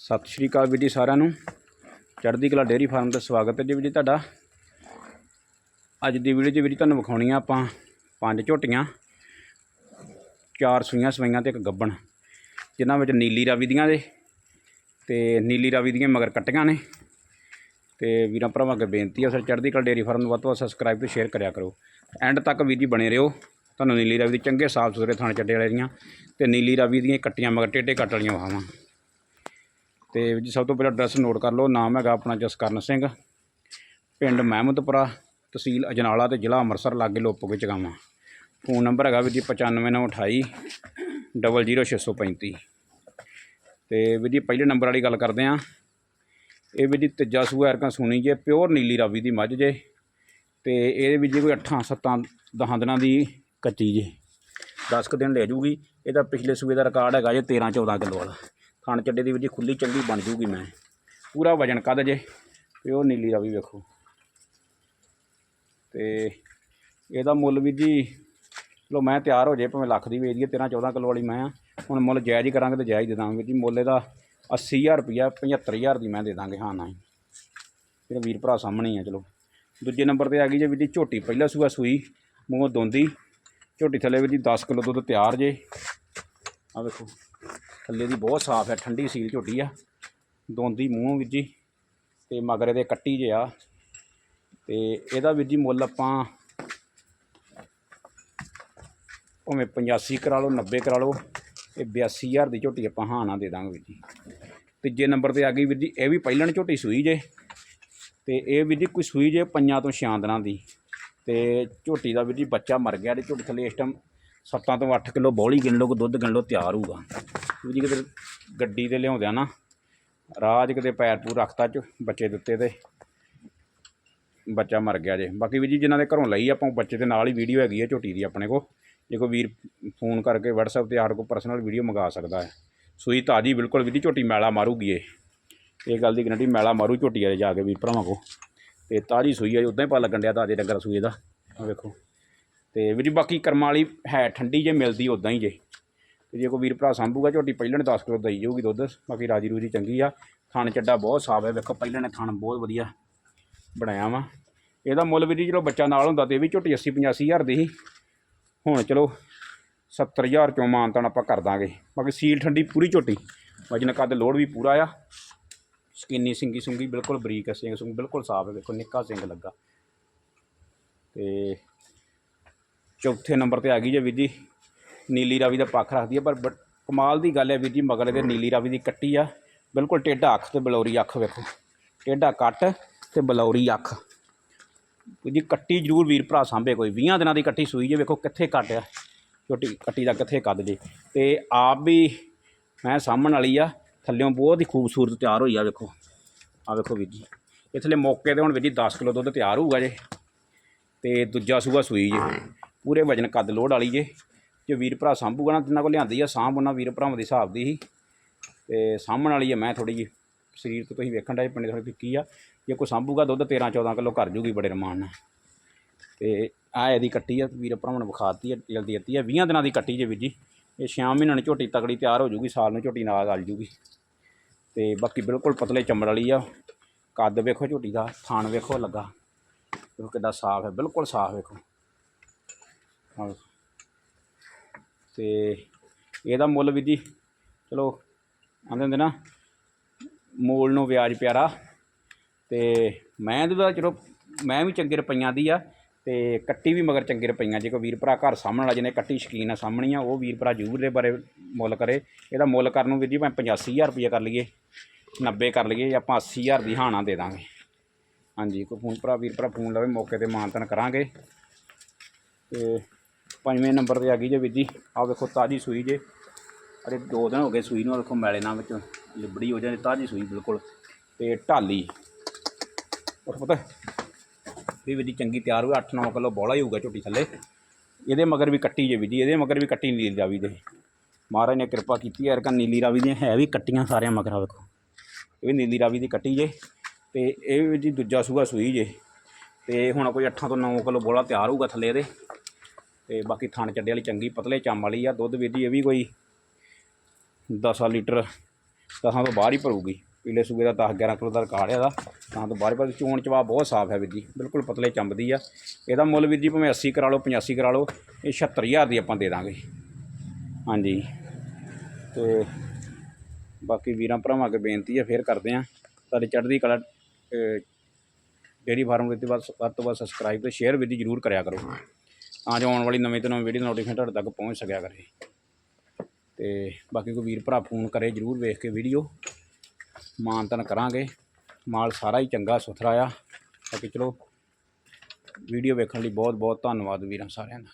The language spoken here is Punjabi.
ਸਤਿ ਸ਼੍ਰੀ ਅਕਾਲ ਵੀਰ ਜੀ ਸਾਰਿਆਂ ਨੂੰ। ਚੜ੍ਹਦੀ ਕਲਾ ਡੇਅਰੀ ਫਾਰਮ ਦਾ ਸਵਾਗਤ ਹੈ ਜੀ ਵੀਰ ਜੀ ਤੁਹਾਡਾ। ਅੱਜ ਦੀ ਵੀਡੀਓ 'ਚ ਵੀਰ ਜੀ ਤੁਹਾਨੂੰ ਵਿਖਾਉਣੀ ਆ ਆਪਾਂ ਪੰਜ ਝੋਟੀਆਂ, ਚਾਰ ਸੂਈਆਂ ਸਵਾਈਆਂ ਤੇ ਇੱਕ ਗੱਬਣ, ਜਿਨ੍ਹਾਂ ਵਿੱਚ ਨੀਲੀ ਰਾਵੀ ਦੀਆਂ ਦੇ ਤੇ ਨੀਲੀ ਰਾਵੀ ਦੀਆਂ ਮਗਰ ਕੱਟੀਆਂ ਨੇ। ਤੇ ਵੀਰਾਂ ਭਰਾਵਾਂ ਅੱਗੇ ਬੇਨਤੀ ਆ, ਸਰ ਚੜ੍ਹਦੀ ਕਲਾ ਡੇਅਰੀ ਫਾਰਮ ਨੂੰ ਵੱਧ ਤੋਂ ਵੱਧ ਸਬਸਕ੍ਰਾਈਬ ਤੇ ਸ਼ੇਅਰ ਕਰਿਆ ਕਰੋ। ਐਂਡ ਤੱਕ ਵੀਰ ਜੀ ਬਣੇ ਰਹੋ। ਤੁਹਾਨੂੰ ਨੀਲੀ ਰਾਵੀ ਦੀ ਚੰਗੇ ਸਾਫ਼ ਸੁਥਰੇ ਥਾਣੇ ਚੱਡੇ ਵਾਲੇ ਦੀਆਂ ਤੇ ਨੀਲੀ ਰਾਵੀ ਦੀਆਂ ਕੱਟੀਆਂ ਮਗਰ ਟੇਢੇ ਕੱਟ ਵਾਲੀਆਂ ਵਹਾਵਾਂ ਤੇ ਵੀਰ ਜੀ ਸਭ ਤੋਂ ਪਹਿਲਾਂ ਐਡਰੈਸ ਨੋਟ ਕਰ ਲਓ। ਨਾਮ ਹੈਗਾ ਆਪਣਾ ਜਸਕਰਨ ਸਿੰਘ। ਪਿੰਡ ਮਹਿਮਦਪੁਰਾ, ਤਹਿਸੀਲ ਅਜਨਾਲਾ ਤੇ ਜ਼ਿਲ੍ਹਾ ਅੰਮ੍ਰਿਤਸਰ, ਲਾਗੇ ਲੋਪੋਗੇ ਚਗਾਵਾਂ ਫੋਨ ਨੰਬਰ ਹੈਗਾ ਵੀਰ ਜੀ 9598 00635 ਤੇ ਵੀਰ ਜੀ ਪਹਿਲੇ ਨੰਬਰ ਵਾਲੀ ਗੱਲ ਕਰਦੇ ਆਂ ਇਹ ਵੀਰ ਜੀ ਤੀਜਾ ਸੂਆ ਐਰਕਾਂ ਸੁਣੀ ਜੇ, ਪਿਓਰ ਨੀਲੀ ਰਾਵੀ ਦੀ ਮੱਝ ਜੇ। ਤੇ ਇਹਦੇ ਵਿੱਚ ਜੀ ਕੋਈ 8 7 10 ਦਿਨਾਂ ਦੀ ਕੱਚੀ ਜੇ। 10 ਕੁ ਦਿਨ ਲੈ ਜੂਗੀ। ਇਹਦਾ ਪਿਛਲੇ ਸੂਏ ਦਾ ਰਿਕਾਰਡ ਹੈਗਾ ਜੇ 13 14 ਕਿਲੋ ਵਾਲਾ। ਖਾਣ ਚੱਡੇ ਦੀ ਵੀਰ ਜੀ ਖੁੱਲੀ ਚੰਗੀ ਬਣ ਜੂਗੀ ਮੈਂ। ਪੂਰਾ ਵਜਨ ਕੱਦ ਜੇ ਪਿਓਰ ਨੀਲੀ ਦਾ ਵੀ ਵੇਖੋ। ਤੇ ਇਹਦਾ ਮੁੱਲ ਵੀ ਜੀ ਚਲੋ ਮੈਂ ਤਿਆਰ ਹੋ ਜੇ, ਭਾਵੇਂ ਲੱਖ ਦੀ ਵੇਚ ਦਈਏ 13 14 ਕਿਲੋ ਵਾਲੀ ਮੈਂ ਆ। ਹੁਣ ਮੁੱਲ ਜਾਇਜ਼ ਹੀ ਕਰਾਂਗੇ ਤੇ ਜਾਇਜ਼ ਦੇ ਦਾਂਗੇ ਜੀ। ਮੁੱਲ ਇਹਦਾ 80000 ਰੁਪਿਆ 75000 ਦੀ ਮੈਂ ਦੇ ਦਾਂਗੇ। ਹਾਂ ਨਾ ਫਿਰ ਵੀਰ ਭਰਾ ਸਾਹਮਣੇ ਆ, ਚਲੋ। ਦੂਜੇ ਨੰਬਰ ਤੇ ਆ ਗਈ ਜੇ ਵੀਰ ਜੀ ਝੋਟੀ, ਪਹਿਲਾ ਸੂਆ ਸੂਈ, ਮੂੰਹ ਦੋਂਦੀ। ਝੋਟੀ ਥੱਲੇ ਵੀਰ ਜੀ 10 ਕਿਲੋ ਦੁੱਧ ਤਿਆਰ ਜੇ। ਆ ਵੇਖੋ। ਥੱਲੇ ਦੀ ਬਹੁਤ ਸਾਫ਼ ਹੈ, ਠੰਡੀ ਸੀਲ ਝੋਟੀ ਆ। ਦੋਂਦੀ ਮੂੰਹ ਵੀਰ ਜੀ, ਤੇ ਮਗਰ ਇਹਦੇ ਕੱਟੀ ਜੇ ਆ। ਤੇ ਇਹਦਾ ਵੀਰ ਜੀ ਮੁੱਲ ਆਪਾਂ ਭਾਵੇਂ 85 ਕਰਾ ਲਓ 90 ਕਰਾ ਲਓ, ਇਹ 82000 ਦੀ ਝੋਟੀ ਆਪਾਂ ਹਾਂ ਨਾ ਦੇ ਦਾਂਗੇ ਵੀਰ ਜੀ। ਤੀਜੇ ਨੰਬਰ ਤੇ ਆ ਗਈ ਵੀਰ ਜੀ, ਇਹ ਵੀ ਪਹਿਲਣ ਝੋਟੀ ਸੂਈ ਜੇ। ਤੇ ਇਹ ਵੀਰ ਜੀ ਕੋਈ ਸੂਈ ਜੇ ਪੰਜਾਂ ਤੋਂ ਛਿਆਂ ਦਿਨਾਂ ਦੀ। ਤੇ ਝੋਟੀ ਦਾ ਵੀਰ ਜੀ ਬੱਚਾ ਮਰ ਗਿਆ ਤੇ ਝੋਟੀ ਥੱਲੇ ਇਸ ਟਾਈਮ 7 ਤੋਂ 8 ਕਿਲੋ ਬੌਲੀ ਗਿਣ ਲਓ ਕੋ ਦੁੱਧ ਗਿਣ ਲਓ, ਤਿਆਰ ਹੋਊਗਾ। ਵੀਰ ਜੀ ਕਿਤੇ ਗੱਡੀ ਤੇ ਲਿਆਉਂਦਿਆਂ ਨਾ ਰਾਜ ਕਿਤੇ ਪੈਰ ਪੂਰ ਰੱਖਤਾ ਚ, ਬੱਚੇ ਦਿੱਤੇ ਤੇ ਬੱਚਾ ਮਰ ਗਿਆ ਜੇ। ਬਾਕੀ ਵੀਰ ਜੀ ਜਿਨ੍ਹਾਂ ਦੇ ਘਰੋਂ ਲਈ ਆਪਾਂ ਬੱਚੇ ਦੇ ਨਾਲ ਹੀ ਵੀਡੀਓ ਹੈਗੀ ਹੈ ਝੋਟੀ ਦੀ ਆਪਣੇ ਕੋਲ। ਜੇ ਕੋਈ ਵੀਰ ਫੋਨ ਕਰਕੇ WhatsApp ਤੇ ਆੜ ਕੋ ਪਰਸਨਲ ਵੀਡੀਓ ਮੰਗਾ ਸਕਦਾ ਹੈ। ਸੂਈ ਤਾਜੀ ਬਿਲਕੁਲ ਵੀਰ ਜੀ ਝੋਟੀ ਮੈਲਾ ਮਾਰੂਗੀ ਇਹ। ਇਹ ਗੱਲ ਦੀ ਗਰੰਟੀ ਮੈਲਾ ਮਾਰੂ ਝੋਟੀ ਵਾਲੇ ਜਾ ਕੇ ਵੀਰ ਭਰਾਵਾਂ ਕੋ ਤੇ ਤਾਜੀ ਸੂਈ ਹੈ ਉਦਾਂ ਹੀ ਪਾ ਲੱਗਣ ਡਿਆ ਤਾਜੇ ਡੰਗਰ ਸੂਏ ਦਾ। ਵੇਖੋ। ਤੇ ਵੀਰ ਜੀ ਬਾਕੀ ਕਰਮਾਂ ਵਾਲੀ ਹੈ, ਠੰਡੀ ਜੇ ਮਿਲਦੀ, ਉਦਾਂ ਹੀ ਜੇ। ਤੇ ਜੇ ਕੋਈ ਵੀਰ ਭਰਾ ਸੰਭੂਗਾ ਝੋਟੀ ਪਹਿਲਾਂ ਨੇ 10 ਕਿਲੋ ਦਈ ਜਾਊਗੀ ਦੁੱਧ, ਬਾਕੀ ਰਾਜੀ ਰੂਜੀ ਚੰਗੀ ਆ। ਥਣ ਚੱਡਾ ਬਹੁਤ ਸਾਫ਼ ਹੈ, ਵੇਖੋ ਪਹਿਲਾਂ ਨੇ ਥਣ ਬਹੁਤ ਵਧੀਆ ਬਣਾਇਆ ਵਾ। ਇਹਦਾ ਮੁੱਲ ਵੀਰ ਜੀ ਚਲੋ ਬੱਚਾ ਨਾਲ ਹੁੰਦਾ ਤੇ ਇਹ ਵੀ ਝੋਟੀ 80 85 ਹਜ਼ਾਰ ਦੀ ਸੀ। ਹੁਣ ਚਲੋ 70000 ਚੋਂ ਮਾਨਤਾਨ ਆਪਾਂ ਕਰ ਦਾਂਗੇ। ਬਾਕੀ ਸੀਲ ਠੰਡੀ ਪੂਰੀ ਝੋਟੀ, ਵਜਨ ਕੱਦ ਲੋਡ ਵੀ ਪੂਰਾ ਆ। ਸਕਿੰਨੀ ਸਿੰਗੀ ਸੁੰਗੀ ਬਿਲਕੁਲ ਬਰੀਕ ਹੈ ਸਿੰਗ ਸੁੰਗ ਬਿਲਕੁਲ ਸਾਫ਼ ਹੈ ਵੇਖੋ ਨਿੱਕਾ ਸਿੰਗ ਲੱਗਾ। ਤੇ ਚੌਥੇ ਨੰਬਰ ਤੇ ਆ ਗਈ ਜੇ ਵੀਰ ਜੀ। ਨੀਲੀ ਰਾਵੀ ਦਾ ਪੱਖ ਰੱਖਦੀ ਹੈ ਪਰ ਬ- ਕਮਾਲ ਦੀ ਗੱਲ ਹੈ ਵੀਰ ਜੀ, ਮਗਰ ਇਹਦੇ ਨੀਲੀ ਰਾਵੀ ਦੀ ਕੱਟੀ ਆ। ਬਿਲਕੁਲ ਟੇਢਾ ਅੱਖ ਤੇ ਬਲੌਰੀ ਅੱਖ ਵੇਖੋ। ਟੇਢਾ ਕੱਟ ਤੇ ਬਲੌਰੀ ਅੱਖ। ਵੀਰ ਜੀ ਕੱਟੀ ਜ਼ਰੂਰ ਵੀਰ ਭਰਾ ਸਾਂਭੇ ਕੋਈ। 20 ਦਿਨਾਂ ਦੀ ਕੱਟੀ ਸੂਈ ਜੇ ਵੇਖੋ ਕਿੱਥੇ ਕੱਟ ਆ। ਛੋਟੀ ਕੱਟੀ ਦਾ ਕਿੱਥੇ ਕੱਦ ਜੇ। ਤੇ ਆਪ ਵੀ ਮੈਂ ਸਾਂਭਣ ਵਾਲੀ ਆ। ਥੱਲਿਓਂ ਬਹੁਤ ਹੀ ਖੂਬਸੂਰਤ ਤਿਆਰ ਹੋਈ ਆ ਵੇਖੋ। ਆ ਵੇਖੋ ਵੀਰ ਜੀ। ਇਹ ਥੱਲੇ ਮੌਕੇ ਤੇ ਹੁਣ ਵੀਰ ਜੀ 10 ਕਿਲੋ ਦੁੱਧ ਤਿਆਰ ਹੋਊਗਾ ਜੇ। ਤੇ ਦੂਜਾ ਸੂਆ ਸੂਈ ਜੇ। ਪੂਰੇ ਵਜਨ ਕੱਦ ਲੋਡ ਵਾਲੀ ਜੇ। ਜੇ ਵੀਰ ਭਰਾ ਸਾਂਭੂਗਾ ਨਾ ਜਿੰਨਾ ਕੋਲ ਲਿਆਂਦੀ ਆ ਸਾਂਭ, ਉਹਨਾਂ ਵੀਰ ਭਰਾਵਾਂ ਦੇ ਹਿਸਾਬ ਦੀ ਸੀ ਤੇ ਸਾਂਭਣ ਵਾਲੀ ਆ, ਮੈਂ ਥੋੜੀ ਜਿਹੀ ਸਰੀਰ ਤੋਂ ਤੁਸੀਂ ਵੇਖਣ ਦਾ ਪਿੰਡੇ ਥੋੜੀ ਫਿੱਕੀ ਆ। ਜੇ ਕੋਈ ਸਾਂਭੂਗਾ ਦੁੱਧ 13 14 ਕਿਲੋ ਕਰ ਜੂਗੀ ਬੜੇ ਰਮਾਨ ਨਾਲ। ਤੇ ਆ ਇਹਦੀ ਕੱਟੀ ਆ, ਵੀਰ ਭਰਾਵਾਂ ਨੂੰ ਵਿਖਾਤੀ ਆ, ਜਲਦੀ ਦਿੱਤੀ ਆ। 20 ਦਿਨਾਂ ਦੀ ਕੱਟੀ ਜੇ ਵੀਰ ਜੀ। ਇਹ 6 ਮਹੀਨਿਆਂ ਨੂੰ ਝੋਟੀ ਤਕੜੀ ਤਿਆਰ ਹੋ ਜੂਗੀ, ਸਾਲ ਨੂੰ ਝੋਟੀ ਨਾਲ ਗਲ ਜੂਗੀ। ਤੇ ਬਾਕੀ ਬਿਲਕੁਲ ਪਤਲੇ ਚਮੜ ਵਾਲੀ ਆ। ਕੱਦ ਵੇਖੋ ਝੋਟੀ ਦਾ ਥਾਣ ਵੇਖੋ ਲੱਗਾ। ਵੇਖੋ ਕਿੱਦਾਂ ਸਾਫ਼ ਹੈ, ਬਿਲਕੁਲ ਸਾਫ਼ ਵੇਖੋ। ਹਾਂ ਤੇ ਇਹਦਾ ਮੁੱਲ ਵੀ ਜੀ, ਚਲੋ ਆਂਦੇ ਹੁੰਦੇ ਨਾ, ਮੋਲ ਨੂੰ ਵਿਆਜ ਪਿਆਰਾ। ਤੇ ਮੈਂ ਤਾਂ ਚਲੋ, ਮੈਂ ਵੀ ਚੰਗੇ ਰੁਪਈਆਂ ਦੀ ਆ, ਤੇ ਕੱਟੀ ਵੀ ਮਗਰ ਚੰਗੇ ਰੁਪਈਆਂ। ਜੇ ਕੋਈ ਵੀਰ ਭਰਾ ਘਰ ਸਾਹਮਣ ਵਾਲਾ, ਜਿਹਨੇ ਕੱਟੀ ਸ਼ਕੀਨ ਆ ਸਾਹਮਣੀ ਆ, ਉਹ ਵੀਰ ਭਰਾ ਜ਼ਰੂਰ ਦੇ ਬਾਰੇ ਮੁੱਲ ਕਰੇ। ਇਹਦਾ ਮੁੱਲ ਕਰਨ ਨੂੰ ਵੀਰ ਜੀ, ਮੈਂ 85000 ਰੁਪਈਆ ਕਰ ਲਈਏ 90 ਕਰ ਲਈਏ, ਜਾਂ ਆਪਾਂ 80000 ਦੀ ਹਾਣਾ ਦੇ ਦਾਂਗੇ। ਹਾਂਜੀ, ਕੋਈ ਫੋਨ ਭਰਾ, ਵੀਰ ਭਰਾ ਫੋਨ ਲਵੇ, ਮੌਕੇ ਤੇ ਮਾਨਤਨ ਕਰਾਂਗੇ। ਤੇ ਪੰਜਵੇਂ ਨੰਬਰ ਤੇ ਆ ਗਈ ਜੇ ਵੀਰ ਜੀ। ਆਹ ਵੇਖੋ ਤਾਜੀ ਸੂਈ ਜੇ। ਅਰੇ ਦੋ ਦਿਨ ਹੋ ਗਏ ਸੂਈ ਨੂੰ, ਆਹ ਵੇਖੋ ਮੈਲੇ ਨਾਲ ਵਿੱਚ ਲਿਬੜੀ ਹੋ ਜਾਂਦੀ, ਤਾਜੀ ਸੂਈ ਬਿਲਕੁਲ। ਤੇ ਢਾਲੀ। ਉਹ ਪਤਾ। ਵੀ ਵੀਰ ਜੀ ਚੰਗੀ ਤਿਆਰ ਹੋਈ 8-9 ਕਿਲੋ ਬੋਲਾ ਹੀ ਹੋਊਗਾ ਝੋਟੀ ਥੱਲੇ। ਇਹਦੇ ਮਗਰ ਵੀ ਕੱਟੀ ਜੇ ਵੀਰ ਜੀ, ਇਹਦੇ ਮਗਰ ਵੀ ਕੱਟੀ ਨੀਲੀ ਰਾਵੀ ਦੇ। ਮਹਾਰਾਜ ਨੇ ਕਿਰਪਾ ਕੀਤੀ ਯਾਰ ਕਿ ਨੀਲੀ ਰਾਵੀ ਦੀਆਂ ਹੈ ਵੀ ਕੱਟੀਆਂ ਸਾਰਿਆਂ ਮਗਰ ਆ ਵੇਖੋ। ਇਹ ਵੀ ਨੀਲੀ ਰਾਵੀ ਦੀ ਕੱਟੀ ਜੇ। ਤੇ ਇਹ ਵੀ ਜੀ ਦੂਜਾ ਸੂਆ ਸੂਈ ਜੇ। ਤੇ ਹੁਣ ਕੋਈ 8 ਤੋਂ 9 ਕਿਲੋ ਬੋਲਾ ਤਿਆਰ ਹੋਊਗਾ ਥੱਲੇ ਇਹਦੇ। ਤੇ ਬਾਕੀ ਥਣ ਚੱਡੇ ਵਾਲੀ ਚੰਗੀ ਪਤਲੇ ਚੰਮ ਵਾਲੀ ਆ, ਦੁੱਧ ਵੀਰ ਇਹ ਵੀ ਕੋਈ 10 ਲੀਟਰ ਦਸਾਂ ਤੋਂ ਬਾਹਰ ਹੀ ਭਰੂਗੀ। ਪੀਲੇ ਸੂਏ ਦਾ 10 11 ਕਿਲੋ ਦਾ ਰਿਕਾਰਡ ਹੈ ਇਹਦਾ, ਤਾਂ ਤੋਂ ਬਾਹਰ ਹੀ ਭਰੂ ਚੋਣ ਚਵਾ ਬਹੁਤ ਸਾਫ਼ ਹੈ ਵੀਰ ਜੀ, ਬਿਲਕੁਲ ਪਤਲੇ ਚੰਬਦੀ ਆ। ਇਹਦਾ ਮੁੱਲ ਵੀਰ ਜੀ ਭਾਵੇਂ 80 ਕਰਾ ਲਓ 85 ਕਰਾ ਲਓ, ਇਹ 76000 ਦੀ ਆਪਾਂ ਦੇ ਦਾਂਗੇ। ਹਾਂਜੀ। ਤੇ ਬਾਕੀ ਵੀਰਾਂ ਭਰਾਵਾਂ ਅੱਗੇ ਬੇਨਤੀ ਹੈ ਫੇਰ ਕਰਦੇ ਆ। ਤੁਹਾਡੀ ਚੜ੍ਹਦੀ ਕਲਾ ਡੇਰੀ ਫਾਰਮ ਵਿੱਚ ਵੱਧ ਵੱਧ ਤੋਂ ਵੱਧ ਸਬਸਕ੍ਰਾਈਬ ਤੇ ਸ਼ੇਅਰ ਵੀ ਜ਼ਰੂਰ ਕਰਿਆ ਕਰੋ। ਤਾਂ ਜੋ ਆਉਣ ਵਾਲੀ ਨਵੀਂ ਤੋਂ ਨਵੀਂ ਵੀਡੀਓ ਨੋਟੀਫਿਕੇਸ਼ਨ ਤੁਹਾਡੇ ਤੱਕ ਪਹੁੰਚ ਸਕਿਆ ਕਰੇ। ਤੇ ਬਾਕੀ ਕੋਈ ਵੀਰ ਭਰਾ ਫੋਨ ਕਰੇ ਜ਼ਰੂਰ ਵੇਖ ਕੇ ਵੀਡੀਓ ਮਾਨਤਨ ਕਰਾਂਗੇ। ਮਾਲ ਸਾਰਾ ਹੀ ਚੰਗਾ ਸੁਥਰਾ ਆ। ਬਾਕੀ ਚਲੋ ਵੀਡੀਓ ਵੇਖਣ ਲਈ ਬਹੁਤ ਬਹੁਤ ਧੰਨਵਾਦ ਵੀਰਾਂ ਸਾਰਿਆਂ ਦਾ।